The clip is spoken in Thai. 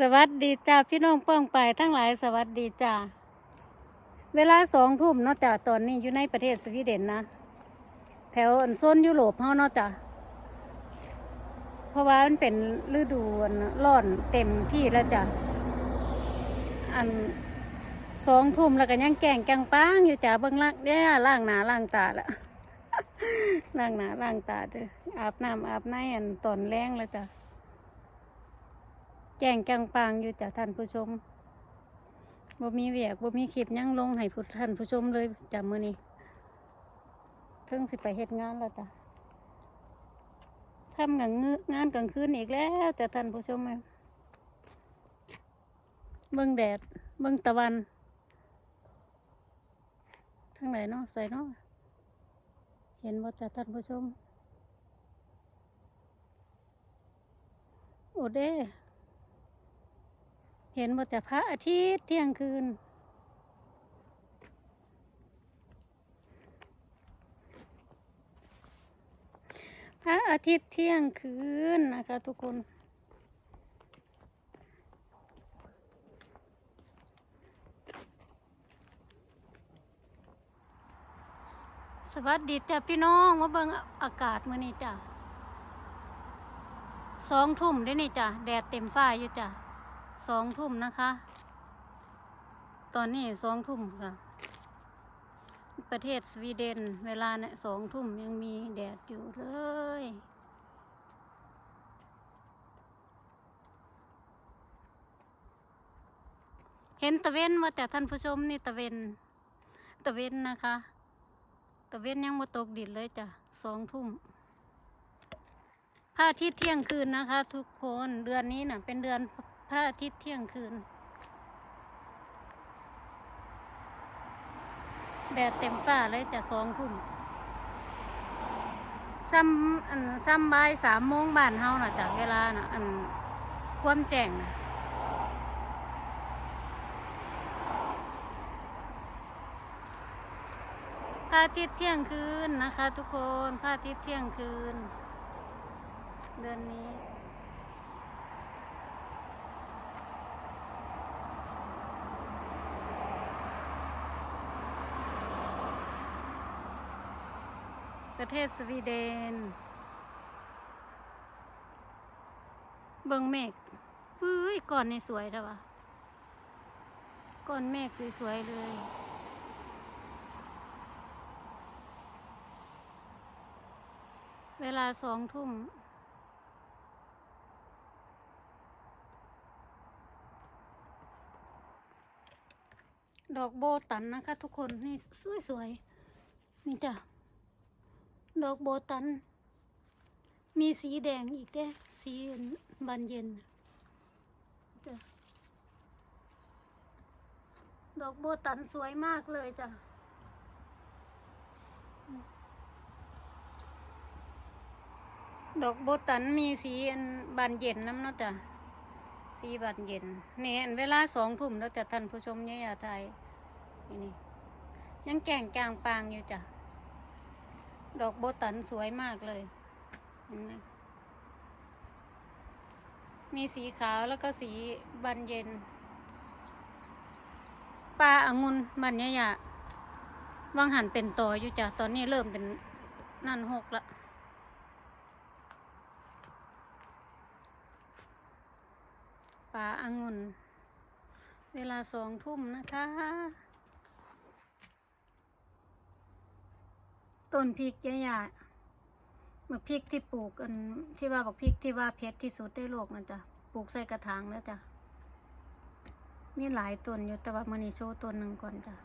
สวัสดีจ้าพี่น้องเป้องไปทั้งหลายสวัสดีจ้าเวลาสองทุ่มเนาะจ้าตอนนี้อยู่ในประเทศสวีเดนนะ แถวอันโซนยุโรปเฮาเนาะจ้าเพราะว่ามันเป็นฤดูร้อนเต็มที่แล้วจ้ะอันสองทุ่มแล้วก็ยังแกงจังป้างอยู่จ้าเบิ่งล่างเนี่ยล่างหนาล่างตาละล่างหนาล่างตาเด้ออาบน้ำอาบในอันตอนแรงแล้วจ้ะ แจ้งจังปางอยู่จากท่านผู้ชมบ่มีเวียกบ่มีคลิปยังลงให้ผู้ท่านผู้ชมเลยจากมือนี้เพิ่งสิไปเฮ็ดงานแล้วจ้ะทำงานงงานกลางคืนอีกแล้วแต่ท่านผู้ชมเอ้ยเบิ่งแดดเบิ่งตะวันทางไหนเนาะใส่เนาะเห็นบ่จ้ะท่านผู้ชมโอเด้ เห็นว่าจะพระอาทิตย์เที่ยงคืน พระอาทิตย์เที่ยงคืนนะคะทุกคน สวัสดีจ้ะพี่น้องมาเบิ่งอากาศมื้อนี้จ้ะสองทุ่มได้นี่จ้ะ แดดเต็มฟ้าอยู่จ้ะ สองทุ่มนะคะ ตอนนี้สองทุ่มค่ะ ประเทศสวีเดน เวลาเนี่ยสองทุ่มยังมีแดดอยู่เลยเห็นตะเวนมาจากท่านผู้ชมนี่ตะเวนตะเวนนะคะ ตะเวนยังมาตกดินเลยจ้ะสองทุ่มพระอาทิตย์เที่ยงคืนนะคะ ทุกคนเดือนนี้น่ะ เป็นเดือน ระอาทิตย์เที่ยงคืน แดดเต็มฟ้าเลยจะสองทุ่มซ้ำอันซ้ำบ่ายสามโมงบ้านเฮาน่ะจากเวลาน่ะอันความแจ้งน่ะพระอาทิตย์เที่ยงคืนนะคะ ทุกคนพระอาทิตย์เที่ยงคืน เดือนนี้ ประเทศสวีเดน เบิงเมฆเฮ้ยก่อนนี่สวยแล้ววะก่อนเมฆสวยๆเลยเวลาสองทุ่ม ดอกโบตันนะคะทุกคน นี่สวยๆ นี่จ้ะ ดอกโบตัน มีสีแดงอีกเด้สีบานเย็นจ้ะดอกโบตันสวยมากเลยจ้ะดอกโบตันมีสีอันบานเย็นน้ำเนาะจ้ะสีบานเย็นนี่อันเวลาสองทุ่มแล้วจะท่านผู้ชมเนี่ยอย่าไทยนี่ยังแก่งกลางปางอยู่จ้ะ ดอกโบตันสวยมากเลยเห็นไหมมีสีขาวแล้วก็สีบานเย็นปลาองุ่นบันยะยะวางหันเป็นต่ออยู่จ้ะตอนนี้เริ่มเป็นนั่นหกละปลาองุ่นเวลาสองทุ่มนะคะ ต้นพริกเยอะแยะบักพริกที่ปลูกกันที่ว่าบักพริกที่ว่าเพชรที่สุดในโลกนั่นจ้ะปลูกใส่กระถางแล้วจ้ะมีหลายต้นอยู่แต่ว่ามันนี่โชว์ต้นหนึ่งก่อนจ้ะ